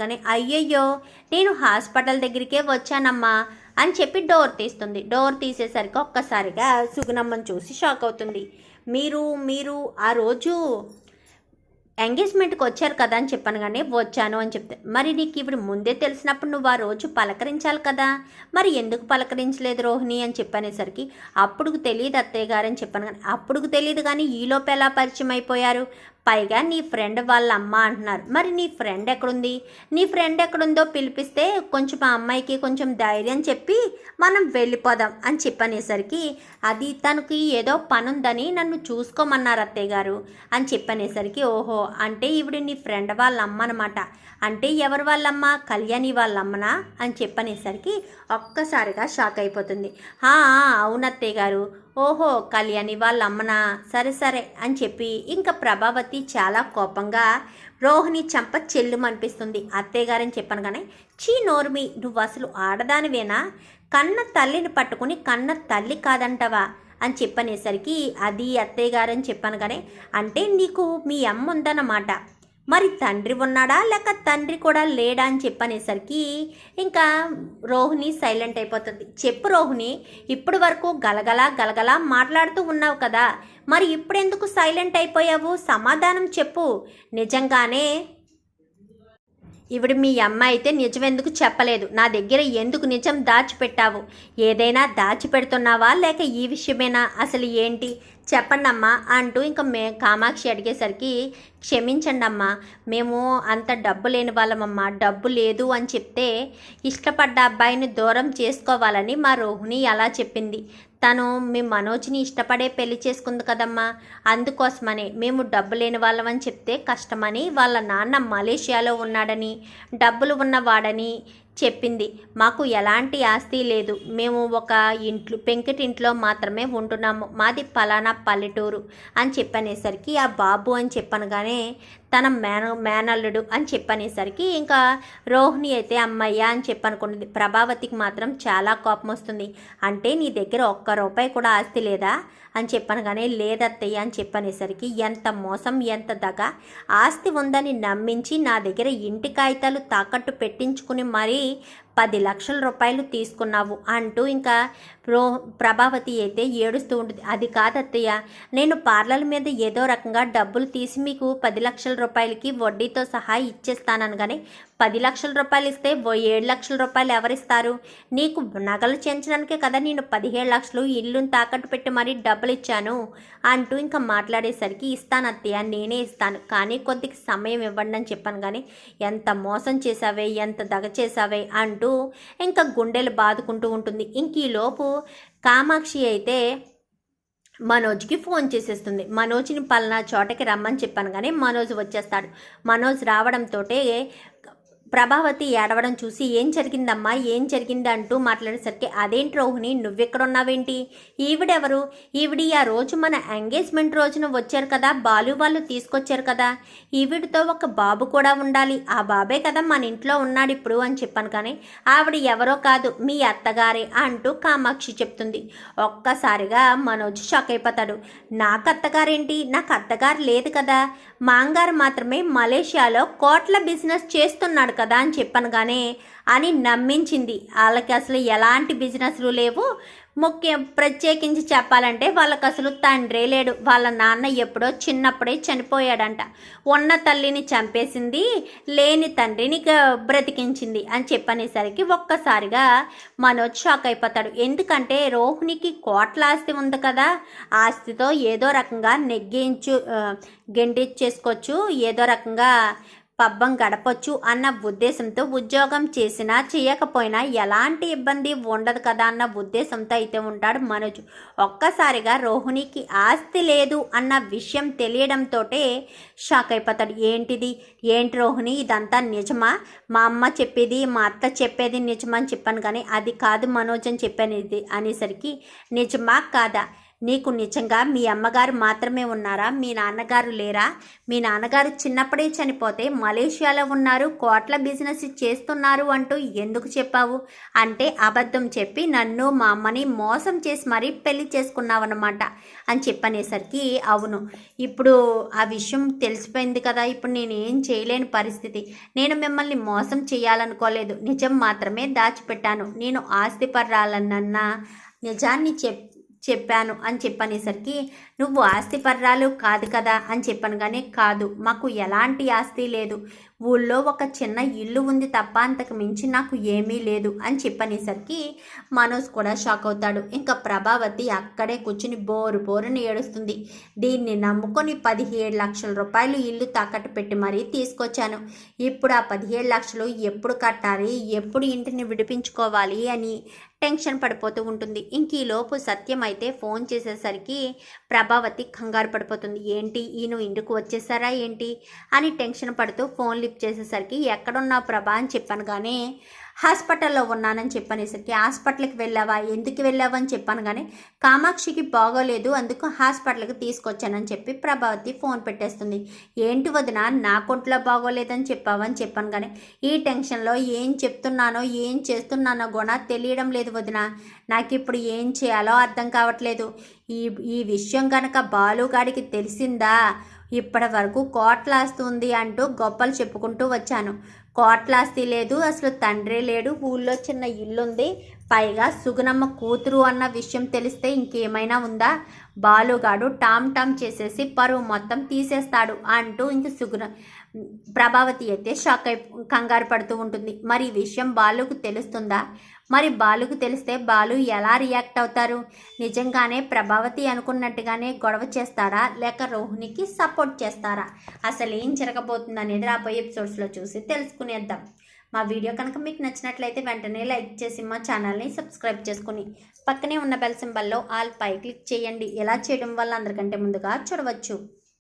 కానీ అయ్యయ్యో నేను హాస్పిటల్ దగ్గరికే వచ్చానమ్మా అని చెప్పి డోర్ తీస్తుంది. డోర్ తీసేసరికి ఒక్కసారిగా సుగుణమ్మని చూసి షాక్ అవుతుంది. మీరు మీరు ఆ రోజు ఎంగేజ్మెంట్కి వచ్చారు కదా అని చెప్పాను కానీ వచ్చాను అని చెప్తే మరి నీకు ఇప్పుడు ముందే తెలిసినప్పుడు నువ్వు ఆ రోజు పలకరించాలి కదా? మరి ఎందుకు పలకరించలేదు రోహిణి అని చెప్పనేసరికి అప్పుడు తెలియదు అత్తయ్య గారు అని చెప్పాను కానీ అప్పుడు తెలియదు కానీ ఈలోపు ఎలా పరిచయం అయిపోయారు? పైగా నీ ఫ్రెండ్ వాళ్ళ అమ్మ అంటున్నారు. మరి నీ ఫ్రెండ్ ఎక్కడుంది? నీ ఫ్రెండ్ ఎక్కడుందో పిలిపిస్తే కొంచెం ఆ అమ్మాయికి కొంచెం ధైర్యం చెప్పి మనం వెళ్ళిపోదాం అని చెప్పనేసరికి అది తనకి ఏదో పని ఉందని నన్ను చూసుకోమన్నారు అత్తయ్య గారు అని చెప్పనేసరికి ఓహో అంటే ఈవిడ నీ ఫ్రెండ్ వాళ్ళ అమ్మ అనమాట అంటే ఎవరి వాళ్ళమ్మ? కళ్యాణి వాళ్ళమ్మనా? అని చెప్పనేసరికి ఒక్కసారిగా షాక్ అయిపోతుంది. అవునత్తయ్య గారు. ఓహో కళ్యాణి వాళ్ళ అమ్మనా సరే సరే అని చెప్పి ఇంకా ప్రభావతి చాలా కోపంగా రోహిణి చంప చెల్లుమనిపిస్తుంది. అత్తయ్యగారని చెప్పాను కానీ చీ నోర్మి నువ్వు అసలు ఆడదానివేనా? కన్న తల్లిని పట్టుకుని కన్న తల్లి కాదంటవా? అని చెప్పనేసరికి అది అత్తయ్య గారని చెప్పాను కానీ అంటే నీకు మీ అమ్మ ఉందన్నమాట మరి తండ్రి ఉన్నాడా? లేక తండ్రి కూడా లేడా అని చెప్పనేసరికి ఇంకా రోహిణి సైలెంట్ అయిపోతుంది. చెప్పు రోహిణి ఇప్పటి వరకు గలగలా గలగలా మాట్లాడుతూ ఉన్నావు కదా. మరి ఇప్పుడెందుకు సైలెంట్ అయిపోయావు? సమాధానం చెప్పు. నిజంగానే ఇవిడు మీ అమ్మ అయితే నిజమెందుకు చెప్పలేదు. నా దగ్గర ఎందుకు నిజం దాచిపెట్టావు? ఏదైనా దాచిపెడుతున్నావా? లేక ఈ విషయమేనా? అసలు ఏంటి? చెప్పండమ్మా అంటూ ఇంకా మే కామాక్షి అడిగేసరికి క్షమించండమ్మా. మేము అంత డబ్బు లేని వాళ్ళమమ్మా. డబ్బు లేదు అని చెప్తే ఇష్టపడ్డ అబ్బాయిని దూరం చేసుకోవాలని మా రోహిణి అలా చెప్పింది. తను మీ మనోజ్ని ఇష్టపడే పెళ్ళి చేసుకుంది కదమ్మా. అందుకోసమని మేము డబ్బు లేని వాళ్ళమని చెప్తే కష్టమని వాళ్ళ నాన్న మలేషియాలో ఉన్నాడని డబ్బులు ఉన్నవాడని చెప్పింది. మాకు ఎలాంటి ఆస్తి లేదు. మేము ఒక ఇంట్లో పెంకిటింట్లో మాత్రమే ఉంటున్నాము. మాది పలానా పల్లెటూరు అని చెప్పనేసరికి ఆ బాబు అని చెప్పనగానే తన మేన మేనల్లుడు అని చెప్పనేసరికి ఇంకా రోహిణి అయితే అమ్మయ్య అని చెప్పనుకున్నది. ప్రభావతికి మాత్రం చాలా కోపం వస్తుంది. అంటే నీ దగ్గర ఒక్క రూపాయి కూడా ఆస్తి లేదా? అని చెప్పనగానే లేదత్తయ్య అని చెప్పనేసరికి ఎంత మోసం ఎంత దగ. ఆస్తి ఉందని నమ్మించి నా దగ్గర ఇంటి కాగితాలు తాకట్టు పెట్టించుకుని మరీ ఉండి పది లక్షల రూపాయలు తీసుకున్నావు అంటూ ఇంకా ప్రో ప్రభావతి అయితే ఏడుస్తూ ఉంటుంది. అది కాదత్తయ్య నేను పార్లర్ మీద ఏదో రకంగా డబ్బులు తీసి మీకు పది లక్షల రూపాయలకి వడ్డీతో సహా ఇచ్చేస్తాననగానే పది లక్షల రూపాయలు ఇస్తే ఓ ఏడు లక్షల రూపాయలు ఎవరిస్తారు? నీకు నగలు చేయించడానికే కదా నేను పదిహేడు లక్షలు ఇల్లుని తాకట్టు పెట్టి మరీ డబ్బులు ఇచ్చాను అంటూ ఇంకా మాట్లాడేసరికి ఇస్తాను అత్తయ్య నేనే ఇస్తాను. కానీ కొద్దిగా సమయం ఇవ్వండి అని చెప్పాను కానీ ఎంత మోసం చేసావే ఎంత దగ చేసావే అంటూ ఇంకా గుండెలు బాదుకుంటూ ఉంటుంది. ఇంక ఈలోపు కామాక్షి అయితే మనోజ్కి ఫోన్ చేసేస్తుంది. మనోజ్ని పలానా చోటకి రమ్మని చెప్పాను కానీ మనోజ్ వచ్చేస్తాడు. మనోజ్ రావడంతో ప్రభావతి ఏడవడం చూసి ఏం జరిగిందమ్మా? ఏం జరిగింది? అంటూ మాట్లాడేసరికి అదేంటి రోహిణి నువ్వెక్కడున్నావేంటి? ఈవిడెవరు? ఈవిడి ఆ రోజు మన ఎంగేజ్మెంట్ రోజున వచ్చారు కదా బాలు వాళ్ళు తీసుకొచ్చారు కదా. ఈవిడితో ఒక బాబు కూడా ఉండాలి. ఆ బాబే కదా మన ఇంట్లో ఉన్నాడు ఇప్పుడు అని చెప్పాను కానీ ఆవిడ ఎవరో కాదు మీ అత్తగారే అంటూ కామాక్షి చెప్తుంది. ఒక్కసారిగా మనోజ్ షాక్ అయిపోతాడు. నాకు అత్తగారేంటి? నాకు అత్తగారు లేదు కదా. మాంగారు మాత్రమే మలేషియాలో కోట్ల బిజినెస్ చేస్తున్నాడు కదా అని చెప్పనగానే అని నమ్మించింది. వాళ్ళకి అసలు ఎలాంటి బిజినెస్లు లేవు. ముఖ్యం ప్రత్యేకించి చెప్పాలంటే వాళ్ళకి అసలు తండ్రే లేడు. వాళ్ళ నాన్న ఎప్పుడో చిన్నప్పుడే చనిపోయాడంట. ఉన్న తల్లిని చంపేసింది లేని తండ్రిని బ్రతికించింది అని చెప్పనేసరికి ఒక్కసారిగా మనోజ్ షాక్ అయిపోతాడు. ఎందుకంటే రోహిణికి కోట్ల ఆస్తి ఉంది కదా. ఆస్తితో ఏదో రకంగా నెగ్గించు గెండిచ్చేసుకోవచ్చు ఏదో రకంగా పబ్బం గడపొచ్చు అన్న ఉద్దేశంతో ఉద్యోగం చేసినా చేయకపోయినా ఎలాంటి ఇబ్బంది ఉండదు కదా అన్న ఉద్దేశంతో అయితే ఉంటాడు మనోజ్. ఒక్కసారిగా రోహిణికి ఆస్తి లేదు అన్న విషయం తెలియడంతో షాక్ అయిపోతాడు. ఏంటిది? ఏంటి రోహిణి? ఇదంతా నిజమా? మా అమ్మ చెప్పేది మా అత్త చెప్పేది నిజమా అని చెప్పాను కానీ అది కాదు మనోజ్ అని చెప్పాను ఇది అనేసరికి నిజమా కాదా? నీకు నిజంగా మీ అమ్మగారు మాత్రమే ఉన్నారా? మీ నాన్నగారు లేరా? మీ నాన్నగారు చిన్నప్పుడే చనిపోతే మలేషియాలో ఉన్నారు కోట్ల బిజినెస్ చేస్తున్నారు అంటూ ఎందుకు చెప్పావు? అంటే అబద్ధం చెప్పి నన్ను మా అమ్మని మోసం చేసి మరీ పెళ్ళి చేసుకున్నావన్నమాట అని చెప్పనేసరికి అవును. ఇప్పుడు ఆ విషయం తెలిసిపోయింది కదా ఇప్పుడు నేను ఏం చేయలేని పరిస్థితి. నేను మిమ్మల్ని మోసం చేయాలనుకోలేదు. నిజం మాత్రమే దాచిపెట్టాను. నేను ఆస్తి పర్రాలన్న నిజాన్ని చెప్ చెప్పాను అని చెప్పనేసరికి నువ్వు ఆస్తిపర్రాలు కాదు కదా అని చెప్పాను కానీ కాదు మాకు ఎలాంటి ఆస్తి లేదు. ఊళ్ళో ఒక చిన్న ఇల్లు ఉంది తప్ప అంతకు మించి నాకు ఏమీ లేదు అని చెప్పనేసరికి మనోజ్ కూడా షాక్ అవుతాడు. ఇంకా ప్రభావతి అక్కడే కూర్చుని బోరు బోరుని ఏడుస్తుంది. దీన్ని నమ్ముకొని పదిహేడు లక్షల రూపాయలు ఇల్లు తాకట్టు పెట్టి మరీ తీసుకొచ్చాను. ఇప్పుడు ఆ పదిహేడు లక్షలు ఎప్పుడు కట్టాలి? ఎప్పుడు ఇంటిని విడిపించుకోవాలి? అని టెన్షన్ పడిపోతూ ఉంటుంది. ఇంక ఈలోపు సత్యం అయితే ఫోన్ చేసేసరికి ప్రభావతి కంగారు పడిపోతుంది. ఏంటి? ఈయన ఇంటికి వచ్చేసారా ఏంటి? అని టెన్షన్ పడుతూ ఫోన్ లిఫ్ట్ చేసేసరికి ఎక్కడున్నా ప్రభా? అని చెప్పాను. కానీ హాస్పిటల్లో ఉన్నానని చెప్పనేసరికి హాస్పిటల్కి వెళ్ళావా? ఎందుకు వెళ్ళావా? అని చెప్పాను కానీ కామాక్షికి బాగోలేదు అందుకు హాస్పిటల్కి తీసుకొచ్చానని చెప్పి ప్రభావతి ఫోన్ పెట్టేస్తుంది. ఏంటి వదిన నా కొంట్లో బాగోలేదని చెప్పావని చెప్పాను కానీ ఈ టెన్షన్లో ఏం చెప్తున్నానో ఏం చేస్తున్నానో కూడా తెలియడం లేదు వదిన. నాకు ఇప్పుడు ఏం చేయాలో అర్థం కావట్లేదు. ఈ ఈ విషయం కనుక బాలుగాడికి తెలిసిందా? ఇప్పటి వరకు కోట్లాస్తుంది అంటూ గొప్పలు చెప్పుకుంటూ వచ్చాను. కోట్లాస్తి లేదు అసలు తండ్రి లేడు. ఊళ్ళో చిన్న ఇల్లుంది. పైగా సుగుణమ్మ కూతురు అన్న విషయం తెలిస్తే ఇంకేమైనా ఉందా? బాలుగాడు టామ్ టామ్ చేసేసి పరువు మొత్తం తీసేస్తాడు అంటూ ఇంక సుగుణ ప్రభావతి అయితే షాక్ అయి కంగారు పడుతూ ఉంటుంది. మరి ఈ విషయం బాలుకు తెలుస్తుందా? మరి బాలుకు తెలిస్తే బాలు ఎలా రియాక్ట్ అవుతారు? నిజంగానే ప్రభావతి అనుకున్నట్టుగానే గొడవ చేస్తారా? లేక రోహిణికి సపోర్ట్ చేస్తారా? అసలు ఏం జరగబోతుంది అనేది రాబోయే ఎపిసోడ్స్లో చూసి తెలుసుకునేద్దాం. మా వీడియో కనుక మీకు నచ్చినట్లయితే వెంటనే లైక్ చేసి మా ఛానల్ని సబ్స్క్రైబ్ చేసుకుని పక్కనే ఉన్న బెల్ సింబల్లో ఆల్ పై క్లిక్ చేయండి. ఎలా చేయడం వల్ల అందరికంటే ముందుగా చూడవచ్చు.